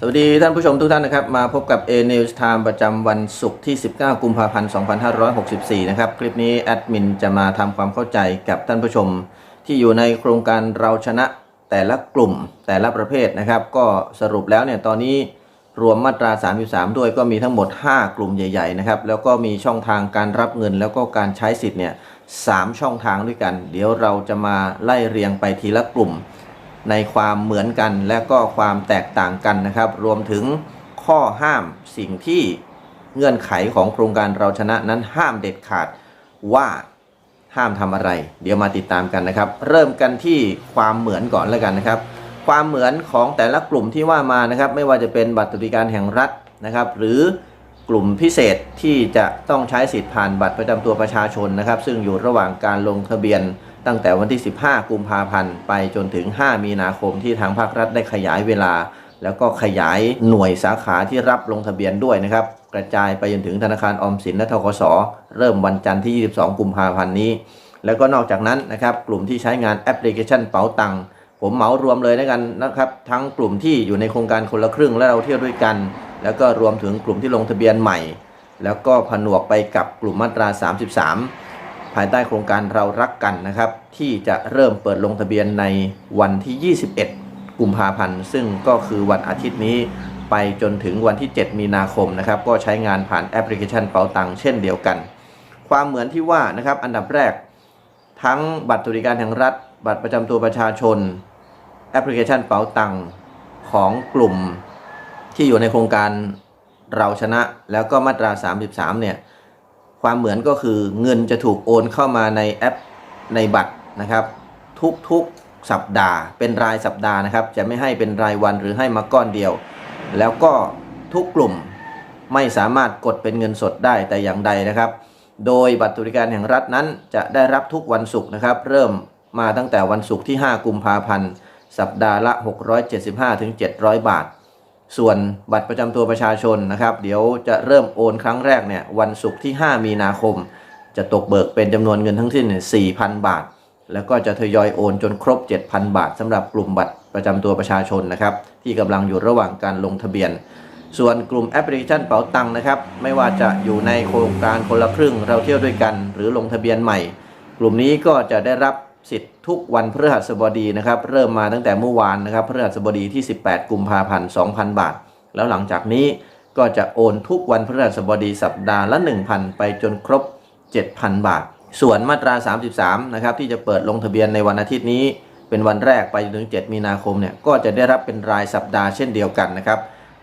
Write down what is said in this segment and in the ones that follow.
สวัสดีท่านผู้ชมทุกท่านนะครับ มาพบกับ A News Time ประจำวันศุกร์ที่ 19 กุมภาพันธ์ 2564 นะครับ คลิปนี้แอดมินจะมาทำความเข้าใจกับท่านผู้ชม ที่อยู่ในโครงการเราชนะแต่ละกลุ่มแต่ละประเภทนะครับ ก็สรุปแล้วเนี่ยตอนนี้รวมมาตรา 33 ด้วยก็มีทั้งหมด 5 กลุ่มใหญ่ ๆ นะครับ แล้วก็มีช่องทางการรับเงิน แล้วก็การใช้สิทธิ์เนี่ยสช่องทางด้วยกัน เดี๋ยวเราจะมาไล่เรียงไปทีละกลุ่ม ในความเหมือนกันและก็ความแตกต่างกันนะครับ รวมถึงข้อห้ามสิ่งที่เงื่อนไขของโครงการเราชนะนั้นห้ามเด็ดขาดว่าห้ามทำอะไร เดี๋ยวมาติดตามกันนะครับ เริ่มกันที่ความเหมือนก่อนแล้วกันนะครับ ความเหมือนของแต่ละกลุ่มที่ว่ามานะครับ ไม่ว่าจะเป็นบัตรสวัสดิการแห่งรัฐนะครับ หรือกลุ่มพิเศษที่จะต้องใช้สิทธิ์ผ่านบัตรประจำตัวประชาชนนะครับ ซึ่งอยู่ระหว่างการลงทะเบียน ตั้งแต่วันที่ 15 กุมภาพันธ์ไปจนถึง 5 มีนาคมที่ทางภาครัฐได้ขยายเวลา แล้วก็ขยายหน่วยสาขาที่รับลงทะเบียนด้วยนะครับ กระจายไปจนถึงธนาคารออมสินและทกสเริ่มวันจันทร์ที่ 22 กุมภาพันธ์นี้ แล้วก็นอกจากนั้นนะครับกลุ่มที่ใช้งานแอปพลิเคชันเป๋าตังค์ผมเหมารวมเลยนะกันนะครับทั้งกลุ่มที่อยู่ในโครงการคนละครึ่งและเราเที่ยวด้วยกัน แล้วก็รวมถึงกลุ่มที่ลงทะเบียนใหม่ แล้วก็ผนวกไปกับกลุ่มมาตรา 33 ภายใต้โครงการเรารักกันนะครับ ที่จะเริ่มเปิดลงทะเบียนในวันที่ 21 กุมภาพันธ์ ซึ่งก็คือวันอาทิตย์นี้ไปจนถึงวันที่ 7 มีนาคมนะครับ ก็ใช้งานผ่านแอปพลิเคชันเป๋าตังค์เช่นเดียวกัน ความเหมือนที่ว่านะครับ อันดับแรก ทั้งบัตรสวัสดิการแห่งรัฐ บัตรประจำตัวประชาชน แอปพลิเคชันเป๋าตังค์ของกลุ่มที่อยู่ในโครงการเราชนะแล้วก็มาตรา 33 เนี่ย ความเหมือนก็คือเงินจะถูกโอนเข้ามาในแอปในบัตรนะครับ ทุกๆสัปดาห์ เป็นรายสัปดาห์นะครับ จะไม่ให้เป็นรายวันหรือให้มาก้อนเดียว แล้วก็ทุกกลุ่มไม่สามารถกดเป็นเงินสดได้แต่อย่างใดนะครับ โดยบัตรสวัสดิการแห่งรัฐนั้นจะได้รับทุกวันศุกร์นะครับ เริ่มมาตั้งแต่วันศุกร์ที่ 5 กุมภาพันธ์ สัปดาห์ละ 675-700 บาท ส่วนบัตรประจำตัวประชาชนนะครับ เดี๋ยวจะเริ่มโอนครั้งแรกเนี่ยวันศุกร์ที่ 5 มีนาคม จะตกเบิกเป็นจำนวนเงินทั้งสิ้น 4,000 บาท แล้วก็จะทยอยโอนจนครบ 7,000 บาทสำหรับกลุ่มบัตรประจำตัวประชาชนนะครับ ที่กำลังอยู่ระหว่างการลงทะเบียน ส่วนกลุ่มแอปพลิเคชันเป๋าตังนะครับ ไม่ว่าจะอยู่ในโครงการคนละครึ่งเราเที่ยวด้วยกัน หรือลงทะเบียนใหม่ กลุ่มนี้ก็จะได้รับสิทธิ์ ทุกวันพฤหัสบดีนะครับ เริ่มมาตั้งแต่เมื่อวานนะครับพฤหัสบดีที่ 18 กุมภาพันธ์ 2,000 บาท แล้วหลังจากนี้ก็จะโอนทุกวันพฤหัสบดีสัปดาห์ละ 1,000 ไปจนครบ 7,000 บาท ส่วนมาตรา 33 นะครับที่จะเปิดลงทะเบียนในวันอาทิตย์นี้ เป็นวันแรกไปจนถึง 7 มีนาคมเนี่ยก็จะได้รับเป็นรายสัปดาห์เช่นเดียวกันนะครับ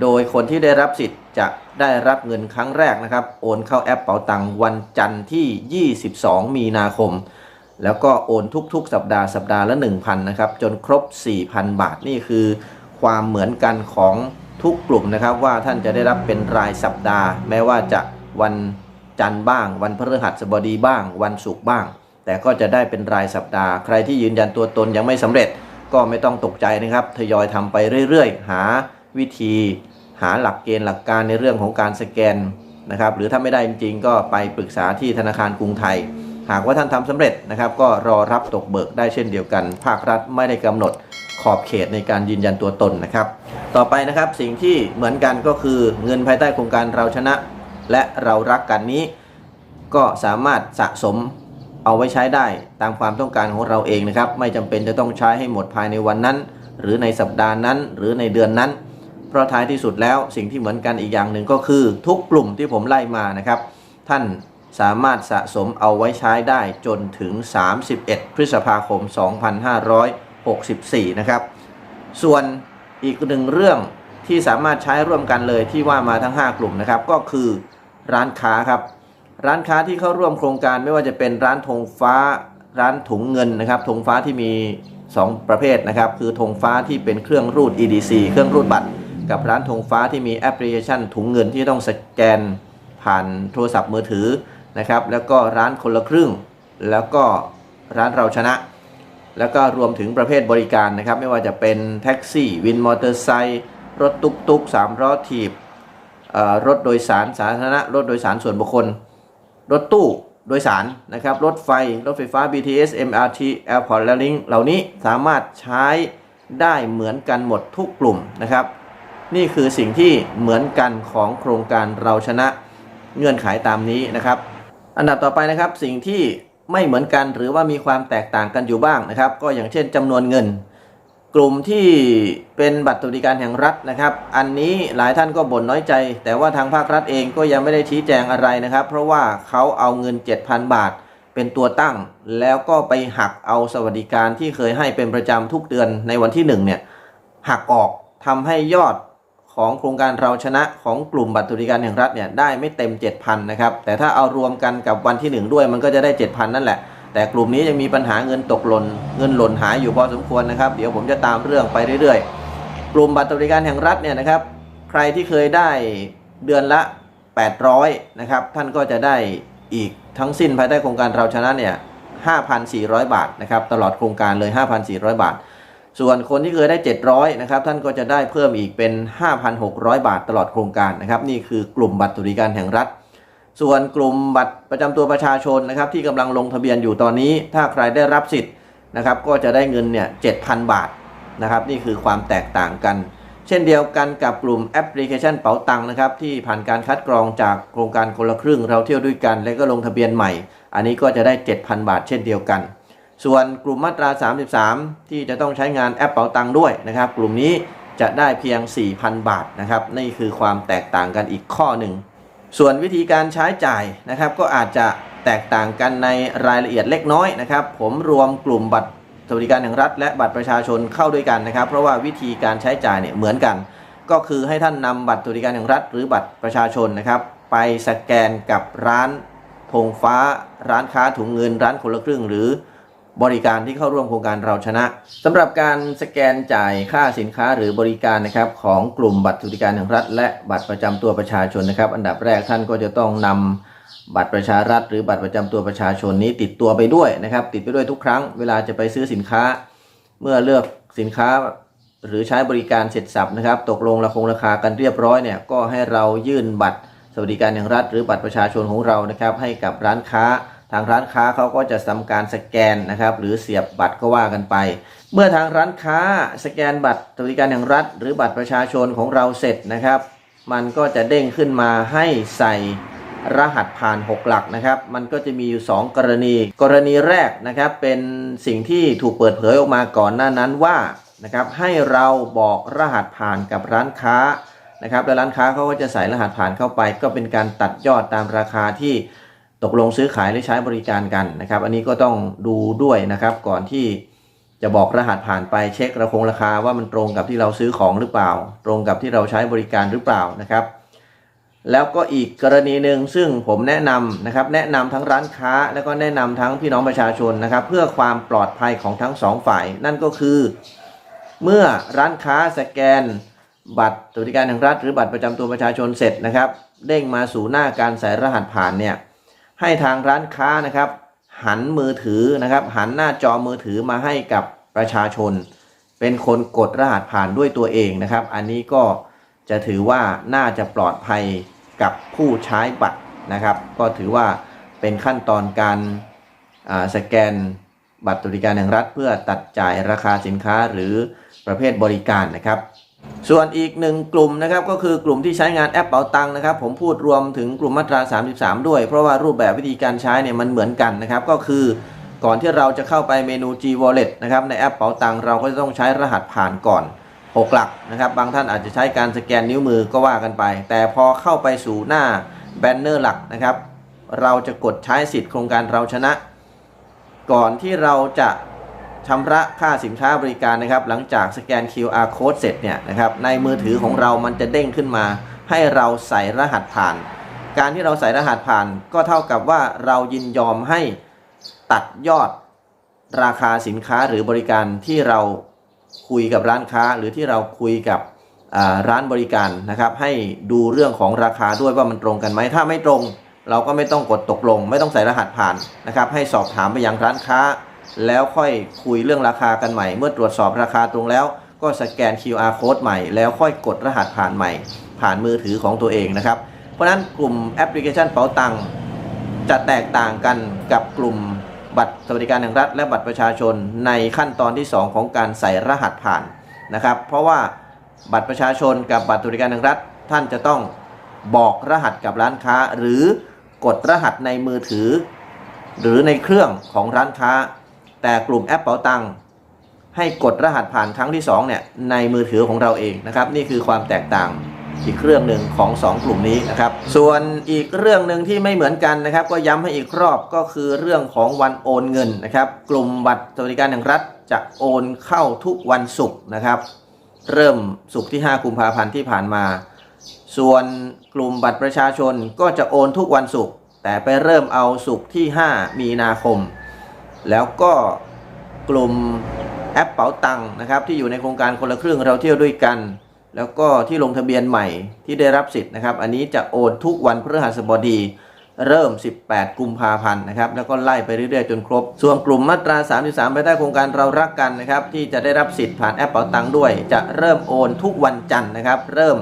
โดยคนที่ได้รับสิทธิ์จะได้รับเงินครั้งแรกนะครับ โอนเข้าแอปเป๋าตังค์วันจันทร์ที่ 22 มีนาคม แล้วก็โอนทุกๆ สัปดาห์สัปดาห์ละ 1,000นะครับจนครบ 4,000 บาทนี่คือ ความเหมือนกันของทุกกลุ่มนะครับ ว่าท่านจะได้รับเป็นรายสัปดาห์ แม้ว่าจะวันจันทร์บ้าง วันพฤหัสบดีบ้าง วันศุกร์บ้าง แต่ก็จะได้เป็นรายสัปดาห์ ใครที่ยืนยันตัวตนยังไม่สำเร็จ ก็ไม่ต้องตกใจนะครับทยอยทำไปเรื่อยๆ หาวิธี หาหลักเกณฑ์หลักการในเรื่องของการสแกนนะครับหรือถ้าไม่ได้จริงๆ ก็ไปปรึกษาที่ธนาคารกรุงไทย หากว่าท่านทำสำเร็จนะครับก็รอรับตกเบิกได้เช่นเดียวกัน ภาครัฐไม่ได้กำหนดขอบเขตในการยืนยันตัวตนนะครับ ต่อไปนะครับสิ่งที่เหมือนกันก็คือเงินภายใต้โครงการเราชนะ และเรารักกันนี้ ก็สามารถสะสมเอาไว้ใช้ได้ตามความต้องการของเราเองนะครับ ไม่จำเป็นจะต้องใช้ให้หมดภายในวันนั้น หรือในสัปดาห์นั้น หรือในเดือนนั้น เพราะท้ายที่สุดแล้วสิ่งที่เหมือนกันอีกอย่างหนึ่งก็คือ ทุกกลุ่มที่ผมไล่มานะครับ ท่าน สามารถสะสมเอาไว้ใช้ได้จนถึง 31 พฤษภาคม 2564 นะครับ ส่วนอีกหนึ่งเรื่องที่สามารถใช้ร่วมกันเลยที่ว่ามาทั้ง 5 กลุ่มนะครับ ก็คือร้านค้าครับ ร้านค้าที่เข้าร่วมโครงการไม่ว่าจะเป็นร้านธงฟ้าร้านถุงเงินนะครับธงฟ้าที่มี 2 ประเภทนะครับ คือธงฟ้าที่เป็นเครื่องรูด EDC เครื่องรูดบัตร กับร้านธงฟ้าที่มีแอปพลิเคชันถุงเงินที่ต้องสแกนผ่านโทรศัพท์มือถือ นะครับ แล้วก็ร้านคนละครึ่ง แล้วก็ร้านเราชนะ แล้วก็รวมถึงประเภทบริการนะครับ ไม่ว่าจะเป็นแท็กซี่ วินมอเตอร์ไซค์รถตุกตุกสามล้อถีบรถโดยสารสาธารณะ รถโดยสารส่วนบุคคล รถตู้โดยสารนะครับ รถไฟ รถไฟฟ้า BTS MRT Airport และลิงเหล่านี้สามารถใช้ได้เหมือนกันหมดทุกกลุ่มนะครับ นี่คือสิ่งที่เหมือนกันของโครงการเราชนะเงื่อนไขตามนี้นะครับ อันดับต่อไปนะครับสิ่งที่ไม่เหมือนกันหรือว่ามีความแตกต่างกันอยู่บ้างนะครับ ก็อย่างเช่นจำนวนเงิน กลุ่มที่เป็นบัตรสวัสดิการแห่งรัฐนะครับ อันนี้หลายท่านก็บ่นน้อยใจ แต่ว่าทางภาครัฐเองก็ยังไม่ได้ชี้แจงอะไรนะครับ เพราะว่าเขาเอาเงิน 7,000 บาท เป็นตัวตั้ง แล้วก็ไปหักเอาสวัสดิการที่เคยให้เป็นประจำทุกเดือนในวันที่1เนี่ยหักออกทำให้ยอด ของโครงการเราชนะของกลุ่มบัตรสวัสดิการแห่งรัฐเนี่ยได้ไม่เต็ม 7,000นะครับแต่ถ้าเอารวมกันกับวันที่ 1 ด้วยมันก็จะได้ 7,000 นั่นแหละ แต่กลุ่มนี้ยังมีปัญหาเงินตกหล่นเงินหล่นหายอยู่พอสมควรนะครับเดี๋ยวผมจะตามเรื่องไปเรื่อยๆ กลุ่มบัตรสวัสดิการแห่งรัฐเนี่ยนะครับใครที่เคยได้เดือนละ 800นะครับท่านก็จะได้อีกทั้งสิ้นภายใต้โครงการเราชนะเนี่ย5,400 บาทนะครับตลอดโครงการเลย 5,400 บาท ส่วนคนที่เคยได้ 700นะครับท่านก็จะได้เพิ่มอีกเป็น 5,600 บาทตลอดโครงการนะครับนี่คือกลุ่มบัตรสวัสดิการแห่งรัฐ ส่วนกลุ่มบัตรประจำตัวประชาชนนะครับที่กำลังลงทะเบียนอยู่ตอนนี้ ถ้าใครได้รับสิทธิ์นะครับก็จะได้เงินเนี่ย7,000 บาทนะครับนี่คือความแตกต่างกัน เช่นเดียวกันกับกลุ่มแอปพลิเคชันเป๋าตังค์นะครับที่ผ่านการคัดกรองจากโครงการคนละครึ่งเราเที่ยวด้วยกัน และก็ลงทะเบียนใหม่ อันนี้ก็จะได้ 7,000 บาท เช่นเดียวกัน ส่วนกลุ่มมาตรา 33 ที่จะต้องใช้งานแอปเป๋าตังค์ด้วยนะครับ กลุ่มนี้จะได้เพียง 4,000 บาทนะครับนี่คือความแตกต่างกันอีกข้อหนึ่ง ส่วนวิธีการใช้จ่ายนะครับ ก็อาจจะแตกต่างกันในรายละเอียดเล็กน้อยนะครับ ผมรวมกลุ่มบัตรสวัสดิการแห่งรัฐ และบัตรประชาชนเข้าด้วยกันนะครับ เพราะว่าวิธีการใช้จ่ายเนี่ยเหมือนกัน ก็คือให้ท่านนำบัตรสวัสดิการแห่งรัฐ หรือบัตรประชาชนนะครับ ไปสแกนกับร้านธงฟ้า ร้านค้าถุงเงินร้านคนละครึ่งหรือ บริการที่เข้าร่วมโครงการเราชนะสำหรับการสแกนจ่ายค่าสินค้าหรือบริการนะครับของกลุ่มบัตรสวัสดิการแห่งรัฐ และบัตรประจำตัวประชาชนนะครับ อันดับแรกท่านก็จะต้องนำบัตรประชารัฐ หรือบัตรประจำตัวประชาชนนี้ติดตัวไปด้วยนะครับ ติดไปด้วยทุกครั้งเวลาจะไปซื้อสินค้า เมื่อเลือกสินค้าหรือใช้บริการเสร็จสับนะครับ ตกลงราคงราคากันเรียบร้อยเนี่ยก็ให้เรายื่นบัตรสวัสดิการแห่งรัฐ หรือบัตรประชาชนของเรานะครับ ให้กับร้านค้า ทางร้านค้าเขาก็จะทำการสแกนนะครับ หรือเสียบบัตรก็ว่ากันไป เมื่อทางร้านค้าสแกนบัตรสวัสดิการแห่งรัฐ หรือบัตรประชาชนของเราเสร็จนะครับ มันก็จะเด้งขึ้นมาให้ใส่รหัสผ่าน 6 หลักนะครับ มันก็จะมีอยู่ 2 กรณี กรณีแรกนะครับเป็นสิ่งที่ถูกเปิดเผยออกมาก่อนหน้านั้นว่านะครับให้เราบอกรหัสผ่านกับร้านค้านะครับแล้วร้านค้าเขาก็จะใส่รหัสผ่านเข้าไป ก็เป็นการตัดยอดตามราคาที่ ตกลงซื้อขายหรือใช้บริการกันนะครับ อันนี้ก็ต้องดูด้วยนะครับ ก่อนที่จะบอกรหัสผ่านไปเช็คราคงราคาว่ามันตรงกับที่เราซื้อของหรือเปล่า ตรงกับที่เราใช้บริการหรือเปล่านะครับ แล้วก็อีกกรณีหนึ่งซึ่งผมแนะนำนะครับ แนะนำทั้งร้านค้า แล้วก็แนะนำทั้งพี่น้องประชาชนนะครับ เพื่อความปลอดภัยของทั้งสองฝ่าย นั่นก็คือ เมื่อร้านค้าสแกน บัตรสวัสดิการแห่งรัฐหรือบัตรประจำตัวประชาชนเสร็จนะครับ เด้งมาสู่หน้าการใส่รหัสผ่านเนี่ย ให้ทางร้านค้านะครับ หันมือถือนะครับ หันหน้าจอมือถือมาให้กับประชาชน เป็นคนกดรหัสผ่านด้วยตัวเองนะครับ อันนี้ก็จะถือว่าน่าจะปลอดภัยกับผู้ใช้บัตรนะครับ ก็ถือว่าเป็นขั้นตอนการสแกนบัตรสวัสดิการแห่งรัฐ เพื่อตัดจ่ายราคาสินค้าหรือประเภทบริการนะครับ ส่วนอีกหนึ่งกลุ่มนะครับก็คือกลุ่มที่ใช้งานแอปเป๋าตังค์นะครับ ผมพูดรวมถึงกลุ่มมาตรา 33 ด้วย เพราะว่ารูปแบบวิธีการใช้เนี่ยมันเหมือนกันนะครับ ก็คือก่อนที่เราจะเข้าไปเมนู G Wallet นะครับในแอปเป๋าตังค์เราก็จะต้องใช้รหัสผ่านก่อน 6 หลักนะครับ บางท่านอาจจะใช้การสแกนนิ้วมือก็ว่ากันไป แต่พอเข้าไปสู่หน้าแบนเนอร์หลักนะครับ เราจะกดใช้สิทธิ์โครงการเราชนะ ก่อนที่เราจะ ชำระค่าสินค้าบริการนะครับ หลังจากสแกน QR code เสร็จเนี่ยนะครับในมือถือของเรามันจะเด้งขึ้นมา ให้เราใส่รหัสผ่าน การที่เราใส่รหัสผ่าน ก็เท่ากับว่าเรายินยอมให้ตัดยอดราคาสินค้าหรือบริการที่เราคุยกับร้านค้า หรือที่เราคุยกับร้านบริการนะครับให้ดูเรื่องของราคาด้วยว่ามันตรงกันไหมถ้าไม่ตรง เราก็ไม่ต้องกดตกลง ไม่ต้องใส่รหัสผ่านนะครับให้สอบถามไปยังร้านค้า แล้วค่อยคุยเรื่องราคากันใหม่ เมื่อตรวจสอบราคาตรงแล้ว ก็สแกน QR code ใหม่ แล้วค่อยกดรหัสผ่านใหม่ ผ่านมือถือของตัวเองนะครับ เพราะนั้นกลุ่มแอปพลิเคชันเป๋าตังค์จะแตกต่างกันกับกลุ่มบัตรสวัสดิการแห่งรัฐ และบัตรประชาชนในขั้นตอนที่ 2 ของการใส่รหัสผ่านนะครับ เพราะว่าบัตรประชาชนกับบัตรสวัสดิการแห่งรัฐ ท่านจะต้องบอกรหัสกับร้านค้า หรือกดรหัสในมือถือ หรือในเครื่องของร้านค้า แต่กลุ่มแอปเป๋าตังค์ให้กดรหัสผ่านครั้งที่2เนี่ยในมือถือของเราเองนะครับ นี่คือความแตกต่างอีกเรื่องหนึ่งของ 2 กลุ่มนี้นะครับ ส่วนอีกเรื่องหนึ่งที่ไม่เหมือนกันนะครับ ก็ย้ำให้อีกรอบก็คือเรื่องของวันโอนเงินนะครับ กลุ่มบัตรสวัสดิการแห่งรัฐจะโอนเข้าทุกวันศุกร์นะครับ เริ่มศุกร์ที่ 5 กุมภาพันธ์ที่ผ่านมา ส่วนกลุ่มบัตรประชาชนก็จะโอนทุกวันศุกร์แต่ไปเริ่มเอาศุกร์ที่ 5 มีนาคม แล้วก็กลุ่มแอปเป๋าตังนะครับที่อยู่ในโครงการคนละครึ่งเราเที่ยวด้วยกัน แล้วก็ที่ลงทะเบียนใหม่ที่ได้รับสิทธิ์นะครับ อันนี้จะโอนทุกวันพฤหัสบดีเริ่ม 18 กุมภาพันธ์นะครับ แล้วก็ไล่ไปเรื่อยๆ จนครบ ส่วนกลุ่มมาตรา 33ภายใต้โครงการเรารักกันนะครับ ที่จะได้รับสิทธิ์ผ่านแอปเป๋าตังค์ด้วย จะเริ่มโอนทุกวันจันทร์นะครับ เริ่ม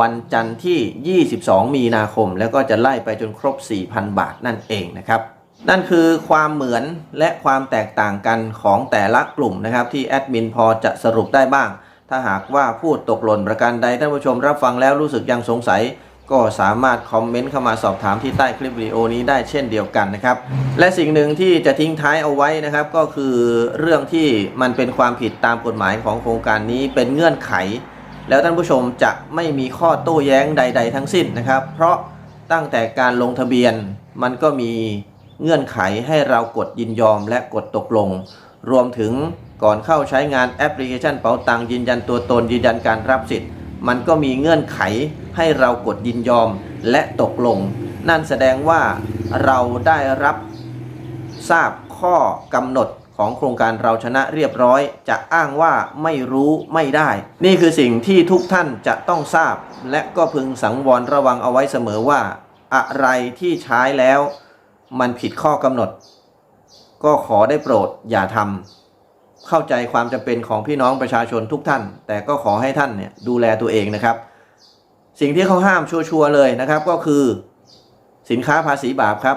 วันจันทร์ที่ 22 มีนาคม แล้วก็จะไล่ไปจนครบ 4,000 บาทนั่นเองนะครับ นั่นคือความเหมือนและความแตกต่างกันของแต่ละกลุ่มนะครับ ที่แอดมินพอจะสรุปได้บ้าง ถ้าหากว่าพูดตกหล่นประการใดท่านผู้ชมรับฟังแล้วรู้สึกยังสงสัย ก็สามารถคอมเมนต์เข้ามาสอบถามที่ใต้คลิปวิดีโอนี้ได้เช่นเดียวกันนะครับ และสิ่งหนึ่งที่จะทิ้งท้ายเอาไว้นะครับ ก็คือเรื่องที่มันเป็นความผิดตามกฎหมายของโครงการนี้เป็นเงื่อนไข แล้วท่านผู้ชมจะไม่มีข้อโต้แย้งใด ๆ ทั้งสิ้นนะครับ เพราะตั้งแต่การลงทะเบียนมันก็มี เงื่อนไขให้เรากดยินยอมและกดตกลง รวมถึงก่อนเข้าใช้งานแอปพลิเคชันเป๋าตังค์ยืนยันตัวตนยืนยันการรับสิทธิ์ มันก็มีเงื่อนไขให้เรากดยินยอมและตกลง นั่นแสดงว่าเราได้รับทราบข้อกำหนดของโครงการเราชนะเรียบร้อย จะอ้างว่าไม่รู้ไม่ได้ นี่คือสิ่งที่ทุกท่านจะต้องทราบ และก็พึงสังวรระวังเอาไว้เสมอว่า อะไรที่ใช้แล้ว มันผิดข้อกำหนด ก็ขอได้โปรดอย่าทำเข้าใจความจำเป็นของพี่น้องประชาชนทุกท่าน แต่ก็ขอให้ท่านเนี่ยดูแลตัวเองนะครับ สิ่งที่เขาห้ามชัวร์ๆเลยนะครับก็คือ สินค้าภาษีบาปครับ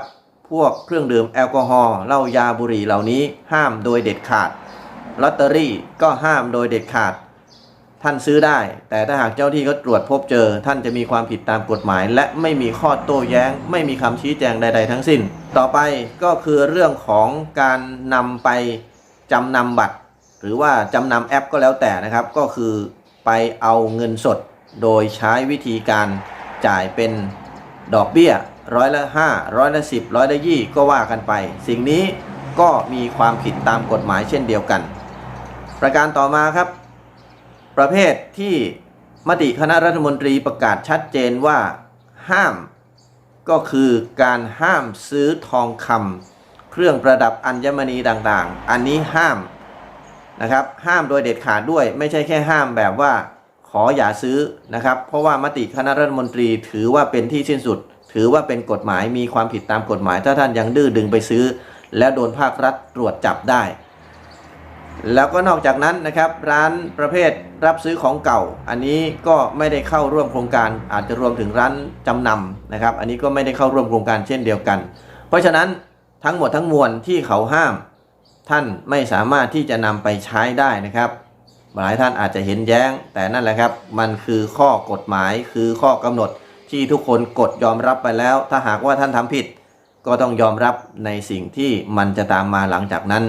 พวกเครื่องดื่มแอลกอฮอล์เหล้ายาบุหรี่เหล่านี้ ห้ามโดยเด็ดขาดลอตเตอรี่ก็ห้ามโดยเด็ดขาด ท่านซื้อได้ แต่ถ้าหากเจ้าที่เขาตรวจพบเจอ ท่านจะมีความผิดตามกฎหมาย และไม่มีข้อโต้แย้ง ไม่มีคำชี้แจงใด ๆ ทั้งสิ้น ต่อไปก็คือเรื่องของการนำไปจำนำบัตร หรือว่าจำนำแอปก็แล้วแต่นะครับ ก็คือไปเอาเงินสดโดยใช้วิธีการจ่ายเป็นดอกเบี้ยร้อยละ5ร้อยละ10ร้อยละ20ก็ว่ากันไป สิ่งนี้ก็มีความผิดตามกฎหมายเช่นเดียวกัน ประการต่อมาครับ ประเภทที่มติคณะรัฐมนตรีประกาศชัดเจนว่าห้ามก็คือการห้ามซื้อทองคำเครื่องประดับอัญมณีต่างๆ อันนี้ห้ามนะครับ ห้ามโดยเด็ดขาดด้วย ไม่ใช่แค่ห้ามแบบว่าขออย่าซื้อนะครับ เพราะว่ามติคณะรัฐมนตรีถือว่าเป็นที่สิ้นสุด ถือว่าเป็นกฎหมายมีความผิดตามกฎหมาย ถ้าท่านยังดื้อดึงไปซื้อ แล้วโดนภาครัฐตรวจจับได้ แล้วก็นอกจากนั้นนะครับร้านประเภทรับซื้อของเก่า อันนี้ก็ไม่ได้เข้าร่วมโครงการ อาจจะรวมถึงร้านจำนำนะครับ อันนี้ก็ไม่ได้เข้าร่วมโครงการเช่นเดียวกัน เพราะฉะนั้นทั้งหมดทั้งมวลที่เขาห้าม ท่านไม่สามารถที่จะนำไปใช้ได้นะครับ หลายท่านอาจจะเห็นแย้ง แต่นั่นแหละครับ มันคือข้อกฎหมายคือข้อกำหนดที่ทุกคนกดยอมรับไปแล้ว ถ้าหากว่าท่านทำผิด ก็ต้องยอมรับในสิ่งที่มันจะตามมาหลังจากนั้น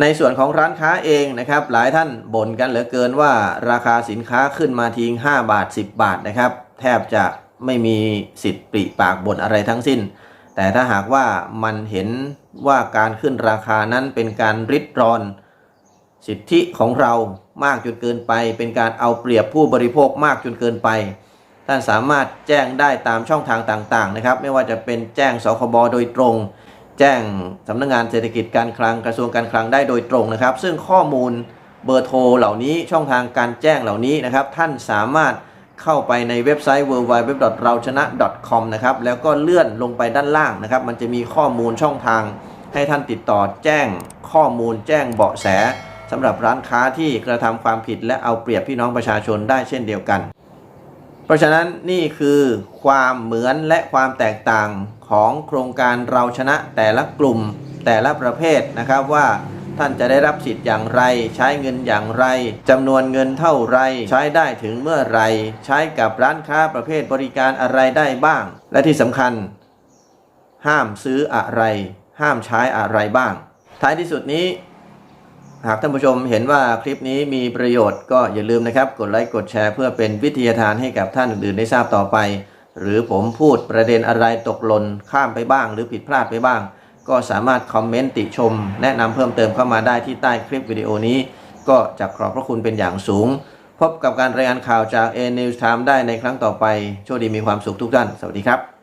ในส่วนของร้านค้าเองนะครับ หลายท่านบ่นกันเหลือเกินว่าราคาสินค้าขึ้นมาทิ้ง5 บาท 10 บาทนะครับ แทบจะไม่มีสิทธิ์ปริปากบ่นอะไรทั้งสิ้น แต่ถ้าหากว่ามันเห็นว่าการขึ้นราคานั้นเป็นการริดรอน สิทธิของเรามากจนเกินไป เป็นการเอาเปรียบผู้บริโภคมากจนเกินไปท่านสามารถแจ้งได้ตามช่องทางต่างๆนะครับ ไม่ว่าจะเป็นแจ้งสคบโดยตรง แจ้งสำนักงงานเศรษฐกิจการคลังกระทรวงการคลังได้โดยตรงนะครับ ซึ่งข้อมูลเบอร์โทรเหล่านี้ช่องทางการแจ้งเหล่านี้นะครับ ท่านสามารถเข้าไปในเว็บไซต์ www เราชนะ .com นะครับ แล้วก็เลื่อนลงไปด้านล่างนะครับ มันจะมีข้อมูลช่องทาง ให้ท่านติดต่อแจ้งข้อมูลแจ้งเบาะแสสำหรับร้านค้าที่กระทำความผิดและเอาเปรียบพี่น้องประชาชนได้เช่นเดียวกัน เพราะฉะนั้นนี่คือความเหมือนและความแตกต่าง ของโครงการเราชนะแต่ละกลุ่มแต่ละประเภทนะครับว่าท่านจะได้รับสิทธิ์อย่างไร ใช้เงินอย่างไรจำนวนเงินเท่าไร ใช้ได้ถึงเมื่อไร ใช้กับร้านค้าประเภทบริการอะไรได้บ้าง และที่สำคัญ ห้ามซื้ออะไร ห้ามใช้อะไรบ้าง ท้ายที่สุดนี้ หากท่านผู้ชมเห็นว่าคลิปนี้มีประโยชน์ก็อย่าลืมนะครับ กดไลค์กดแชร์เพื่อเป็นวิทยาทานให้กับท่านอื่นๆได้ทราบต่อไป หรือผมพูดประเด็นอะไรตกหล่นข้ามไปบ้าง หรือผิดพลาดไปบ้าง ก็สามารถคอมเมนต์ติชม แนะนำเพิ่มเติมเข้ามาได้ที่ใต้คลิปวิดีโอนี้ ก็จะขอบพระคุณเป็นอย่างสูง พบกับการรายงานข่าวจาก A News Time ได้ในครั้งต่อไปโชคดีมีความสุขทุกท่าน สวัสดีครับ